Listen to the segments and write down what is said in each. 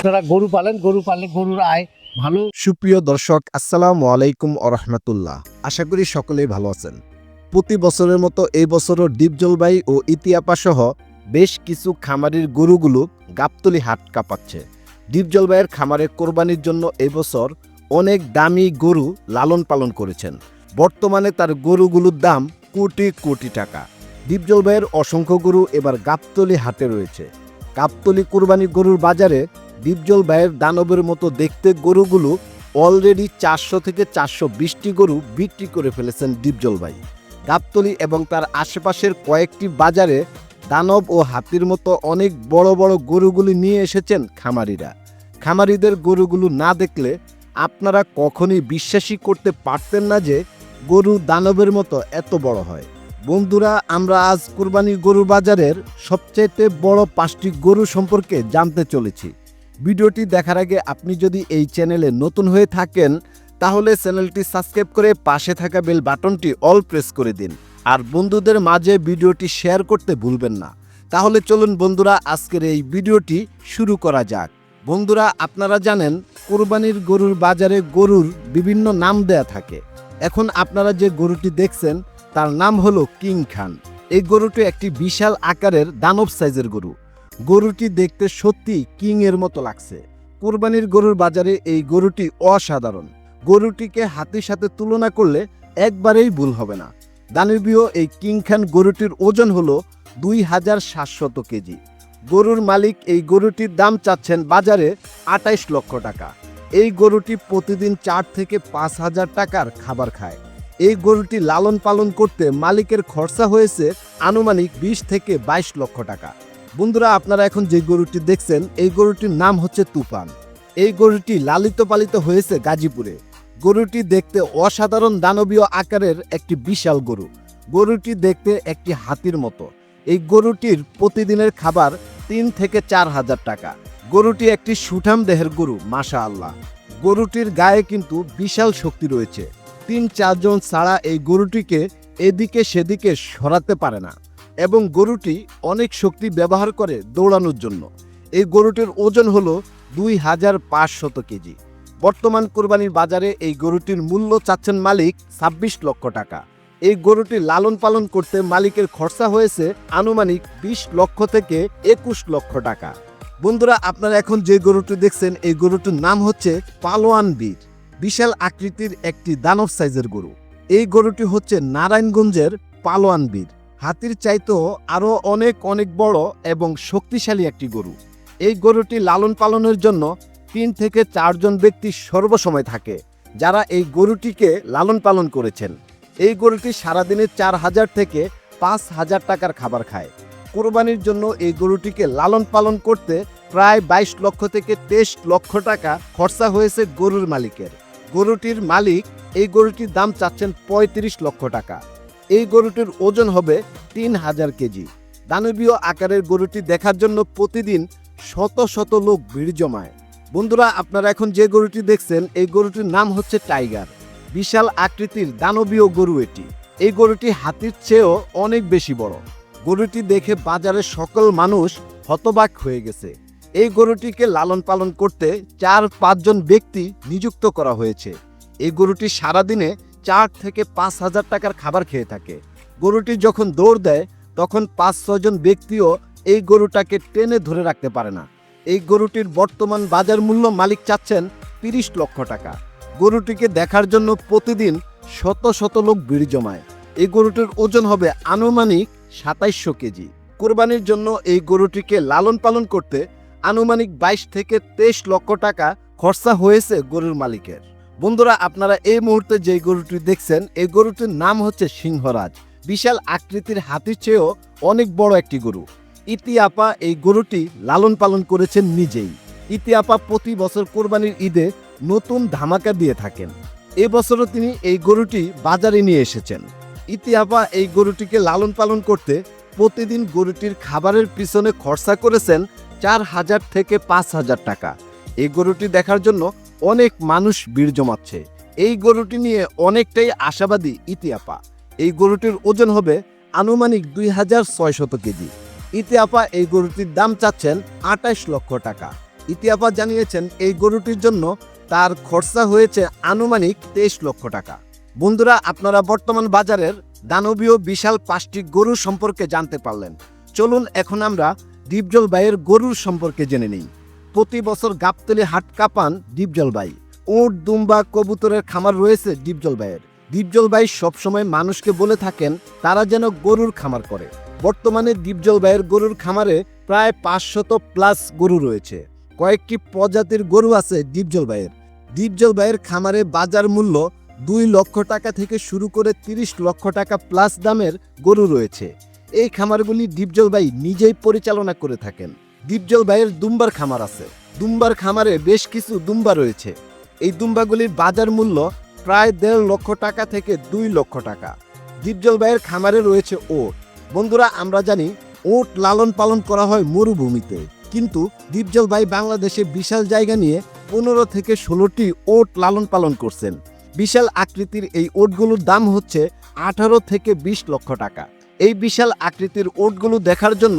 আপনারা গরু পালেন, গরু পাললে গরুর আয় ভালো। সুপ্রিয় দর্শক, আসসালামু আলাইকুম আরহামতুল্লাহ আশা করি সকলেই ভালো আছেন। প্রতি বছরের মতো এই বছরও ডিপ জলবায়ু ও ইতিয়াপা সহ বেশ কিছু খামারির গরুগুলো গাবতলি হাট কাঁপাচ্ছে। ডিপ জলবায়ুর খামারে কোরবানির জন্য এবছর অনেক দামি গরু লালন পালন করেছেন। বর্তমানে তার গরুগুলোর দাম কোটি কোটি টাকা। ডিপ জলবায়ুর অসংখ্য গরু এবার গাবতলি হাটে রয়েছে। গাবতলি কোরবানি গরুর বাজারে ডিপজল ব্যয়ের দানবের মতো দেখতে গরুগুলো অলরেডি চারশো থেকে চারশো বিশটি গরু বিক্রি করে ফেলেছেন ডিপজল ভাই। গাবতলি এবং তার আশেপাশের কয়েকটি বাজারে দানব ও হাতির মতো অনেক বড় বড় গরুগুলি নিয়ে এসেছেন খামারিরা। খামারিদের গরুগুলো না দেখলে আপনারা কখনই বিশ্বাসই করতে পারতেন না যে গরু দানবের মতো এত বড় হয়। বন্ধুরা, আমরা আজ কুরবানি গরু বাজারের সবচাইতে বড় পাঁচটি গরু সম্পর্কে জানতে চলেছি। ভিডিওটি দেখার আগে আপনি যদি এই চ্যানেলে নতুন হয়ে থাকেন, তাহলে চ্যানেলটি সাবস্ক্রাইব করে পাশে থাকা বেল বাটনটি অল প্রেস করে দিন। আর বন্ধুদের মাঝে ভিডিওটি শেয়ার করতে ভুলবেন না। তাহলে চলুন বন্ধুরা, আজকের এই ভিডিওটি শুরু করা যাক। বন্ধুরা, আপনারা জানেন, কোরবানির গরুর বাজারে গরুর বিভিন্ন নাম দেয়া থাকে। এখন আপনারা যে গরুটি দেখছেন, তার নাম হলো কিং খান। এই গরুটি একটি বিশাল আকারের দানব সাইজের গরু। গরুটি দেখতে সত্যি কিং এর মতো লাগছে। কোরবানির গরুর বাজারে এই গরুটি অসাধারণ। গরুটিকে হাতির সাথে তুলনা করলে একবারেই ভুল হবে না। দানবীয় এই কিং খান গরুটির ওজন হলো দুই হাজার সাতশত কেজি। গরুর মালিক এই গরুটির দাম চাচ্ছেন বাজারে আটাইশ লক্ষ টাকা। এই গরুটি প্রতিদিন চার থেকে পাঁচ হাজার টাকার খাবার খায়। এই গরুটি লালন পালন করতে মালিকের খরচা হয়েছে আনুমানিক বিশ থেকে বাইশ লক্ষ টাকা। বন্ধুরা, আপনারা এখন যে গরুটি দেখছেন, এই গরুটির নাম হচ্ছে তুফান। এই গরুটি লালিত পালিত হয়েছে গাজীপুরে। গরুটি দেখতে অসাধারণ দানবীয় আকারের একটি বিশাল গরু। গরুটি দেখতে একটি হাতির মতো। এই গরুটির প্রতিদিনের খাবার তিন থেকে চার হাজার টাকা। গরুটি একটি সুঠাম দেহের গরু মাশা আল্লাহ গরুটির গায়ে কিন্তু বিশাল শক্তি রয়েছে। তিন চারজন ছাড়া এই গরুটিকে এদিকে সেদিকে সরাতে পারে না। এবং গরুটি অনেক শক্তি ব্যবহার করে দৌড়ানোর জন্য। এই গরুটির ওজন হল দুই হাজার পাঁচশত কেজি। বর্তমান কোরবানির বাজারে এই গরুটির মূল্য চাচ্ছেন মালিক ছাব্বিশ লক্ষ টাকা। এই গরুটি লালন পালন করতে মালিকের খরচা হয়েছে আনুমানিক বিশ লক্ষ থেকে একুশ লক্ষ টাকা। বন্ধুরা, আপনারা এখন যে গরুটি দেখছেন, এই গরুটির নাম হচ্ছে পালোয়ান বীর। বিশাল আকৃতির একটি দানব সাইজের গরু। এই গরুটি হচ্ছে নারায়ণগঞ্জের পালোয়ান বীর। হাতির চাইতেও আরও অনেক অনেক বড় এবং শক্তিশালী একটি গরু। এই গরুটি লালন পালনের জন্য তিন থেকে চারজন ব্যক্তি সর্বসময় থাকে, যারা এই গরুটিকে লালন পালন করেছেন। এই গরুটি সারাদিনে চার হাজার থেকে পাঁচ হাজার টাকার খাবার খায়। কোরবানির জন্য এই গরুটিকে লালন পালন করতে প্রায় বাইশ লক্ষ থেকে তেইশ লক্ষ টাকা খরচা হয়েছে গরুর মালিকের। গরুটির মালিক এই গরুটির দাম চাচ্ছেন পঁয়ত্রিশ লক্ষ টাকা। এই গরুটির ওজন হবে তিন হাজার কেজি। দানবীয় আকারের গরুটি দেখার জন্য প্রতিদিন শত শত লোক ভিড় জমায়। বন্ধুরা, আপনারা এখন যে গরুটি দেখছেন, এই গরুটির নাম হচ্ছে টাইগার। বিশাল আকৃতির দানবীয় গরু এটি। এই গরুটি হাতির চেয়েও অনেক বেশি বড়। গরুটি দেখে বাজারের সকল মানুষ হতবাক হয়ে গেছে। এই গরুটিকে লালন পালন করতে চার পাঁচজন ব্যক্তি নিযুক্ত করা হয়েছে। এই গরুটি সারাদিনে চার থেকে পাঁচ হাজার টাকার খাবার খেয়ে থাকে। গরুটি যখন দৌড় দেয়, তখন পাঁচ ছজন ব্যক্তিও এই গরুটাকে টেনে ধরে রাখতে পারে না। এই গরুটির বর্তমান বাজার মূল্য মালিক চাচ্ছেন তিরিশ লক্ষ টাকা। গরুটিকে দেখার জন্য প্রতিদিন শত শত লোক ভিড় জমায়। এই গরুটির ওজন হবে আনুমানিক সাতাইশশো কেজি। কোরবানির জন্য এই গরুটিকে লালন পালন করতে আনুমানিক বাইশ থেকে তেইশ লক্ষ টাকা খরচা হয়েছে গরুর মালিকের। বন্ধুরা, আপনারা এই মুহূর্তে যে গরুটি দেখছেন, এই গরুটির নাম হচ্ছে সিংহরাজ। বিশাল আকৃতির হাতির চেয়েও অনেক বড় একটি গরু। ইতি আপা এই গরুটি লালন পালন করেছেন নিজেই। ইতি আপা প্রতি বছর কোরবানির ঈদে নতুন ধামাকা দিয়ে থাকেন। এবছরও তিনি এই গরুটি বাজারে নিয়ে এসেছেন। ইতি আপা এই গরুটিকে লালন পালন করতে প্রতিদিন গরুটির খাবারের পিছনে খরচা করেছেন চার হাজার থেকে পাঁচ হাজার টাকা। এই গরুটি দেখার জন্য অনেক মানুষ ভিড় জমাচ্ছে এই গরুটি নিয়ে অনেকটাই আশাবাদী ইতিয়াপা। এই গরুটির ওজন হবে আনুমানিক দুই হাজার ছয়শত কেজি। ইতিয়াপা এই গরুটির দাম চাচ্ছেন আঠাশ লক্ষ টাকা। ইতিহাপা জানিয়েছেন এই গরুটির জন্য তার খরচা হয়েছে আনুমানিক তেইশ লক্ষ টাকা। বন্ধুরা, আপনারা বর্তমান বাজারের দানবীয় বিশাল পাঁচটি গরু সম্পর্কে জানতে পারলেন। চলুন এখন আমরা ডিপজল ভাইয়ের গরুর সম্পর্কে জেনে নিই। প্রতি বছর গাবতলি হাট কাপান ভাই উট, দুম্বা, কবুতরের খামার রয়েছে ডিপজল ভাইয়ের ডিপজল ভাই সবসময় মানুষকে বলে থাকেন, তারা যেন গরুর খামার করে। বর্তমানে ডিপজল ভাইয়ের গরুর খামারে প্রায় পাঁচশত প্লাস গরু রয়েছে। কয়েকটি প্রজাতির গরু আছে ডিপজল ভাইয়ের ডিপজল ভাইয়ের খামারে বাজার মূল্য দুই লক্ষ টাকা থেকে শুরু করে তিরিশ লক্ষ টাকা প্লাস দামের গরু রয়েছে। এই খামারগুলি ডিপজল ভাই নিজেই পরিচালনা করে থাকেন। ডিপজল ভাইয়ের দুম্বার খামার আছে। দুম্বার খামারে বেশ কিছু দুম্বা রয়েছে। এই দুম্বাগুলির বাজার মূল্য প্রায় দেড় লক্ষ টাকা থেকে দুই লক্ষ টাকা। ডিপজল ভাইয়ের খামারে রয়েছে ওট। বন্ধুরা, আমরা জানি ওট লালন পালন করা হয় মরুভূমিতে। কিন্তু ডিপজল ভাই বাংলাদেশে বিশাল জায়গা নিয়ে পনেরো থেকে ষোলোটি ওট লালন পালন করছেন। বিশাল আকৃতির এই ওটগুলোর দাম হচ্ছে আঠারো থেকে বিশ লক্ষ টাকা। এই বিশাল আকৃতির ওটগুলো দেখার জন্য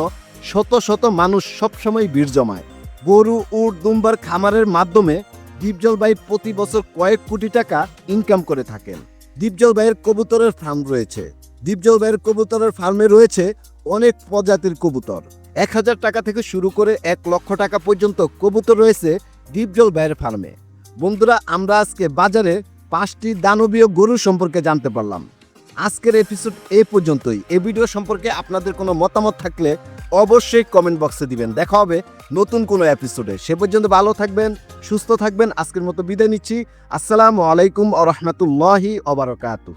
শত শত মানুষ সবসময় ভিড় জমায়। গরু, উট, দুম্বার খামারের মাধ্যমে দীপজল ভাই প্রতি বছর কয়েক কোটি টাকা ইনকাম করে থাকেন। দীপজল ভাইয়ের কবুতরের ফার্ম রয়েছে। দীপজল ভাইয়ের কবুতরের ফার্মে রয়েছে অনেক প্রজাতির কবুতর। এক হাজার টাকা থেকে শুরু করে এক লক্ষ টাকা পর্যন্ত কবুতর রয়েছে দীপজল ভাইয়ের ফার্মে বন্ধুরা, আমরা আজকে বাজারে পাঁচটি দানবীয় গরু সম্পর্কে জানতে পারলাম। আজকের এপিসোড এ পর্যন্তই। এই ভিডিও সম্পর্কে আপনাদের কোনো মতামত থাকলে অবশ্যই কমেন্ট বক্সে দিবেন। দেখা হবে নতুন কোনো এপিসোডে সে পর্যন্ত ভালো থাকবেন, সুস্থ থাকবেন। আজকের মতো বিদায় নিচ্ছি। আসসালামু আলাইকুম আ রহমতুল্লাহি অবরকাতু